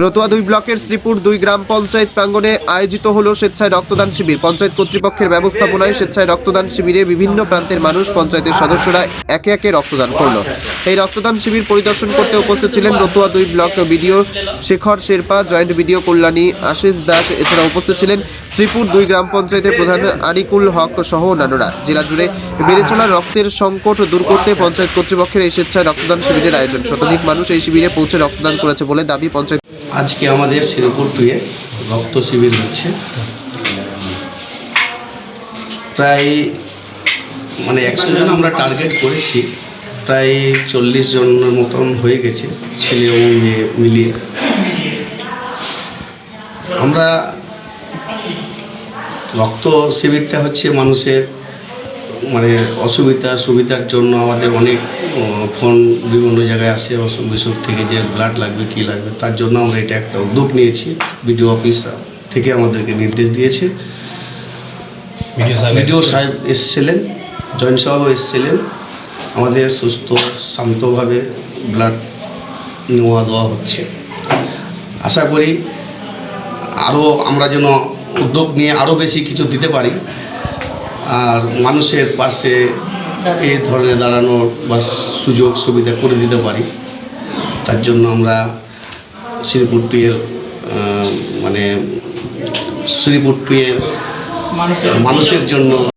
রতুয়া দুই ব্লকের শ্রীপুর দুই গ্রাম পঞ্চায়েত প্রাঙ্গণে আয়োজিত হল স্বেচ্ছায় রক্তদান শিবির। পঞ্চায়েত কর্তৃপক্ষের ব্যবস্থাপনায় স্বেচ্ছায় রক্তদান শিবিরে বিভিন্ন প্রান্তের মানুষ, পঞ্চায়েতের সদস্যরা একে একে রক্তদান করল। এই রক্তদান শিবির পরিদর্শন করতে উপস্থিত ছিলেন রতুয়া দুই block BDO Shekhar Sherpa, joint BDO Kalyani Ashis Das এছাড়া উপস্থিত ছিলেন শ্রীপুর দুই গ্রাম পঞ্চায়েতের প্রধান আনিকুল হক সহ অন্যান্যরা। জেলা জুড়ে বেড়ে চলা রক্তের সংকট দূর করতে পঞ্চায়েত কর্তৃপক্ষের এই স্বেচ্ছায় রক্তদান শিবিরের আয়োজন। শতাধিক মানুষ এই শিবিরে পৌঁছে রক্তদান করেছে বলে দাবি পঞ্চায়েত আজকে আমাদের শিরপুর টুয়ে রক্ত শিবির হচ্ছে। প্রায় মানে একশো জন আমরা টার্গেট করেছি। প্রায় চল্লিশ জনের মতন হয়ে গেছে, ছেলে ও মেয়ে মিলিয়ে। আমরা রক্ত শিবিরটা হচ্ছে মানুষের মানে অসুবিধা সুবিধার জন্য আমাদের অনেক ফোন বিভিন্ন জায়গায় আসে অসুখ বিসুখ থেকে যে ব্লাড লাগবে কী লাগবে তার জন্য আমরা এটা একটা উদ্যোগ নিয়েছি। বিডিও অফিস থেকে আমাদেরকে নির্দেশ দিয়েছে। বিডিও সাহেব এসেছিলেন? জয়েন্ট সাহেবও এসেছিলেন। আমাদের সুস্থ শান্তভাবে ব্লাড নেওয়া দেওয়া হচ্ছে। আশা করি আরও আমরা যেন উদ্যোগ নিয়ে আরও বেশি কিছু দিতে পারি। আর মানুষের পাশে এই ধরনের দাঁড়ানোর বা সুযোগ সুবিধা করে দিতে পারি। তার জন্য আমরা শ্রীপুর টুয়ের মানে শ্রীপুর টুয়ের মানুষের জন্য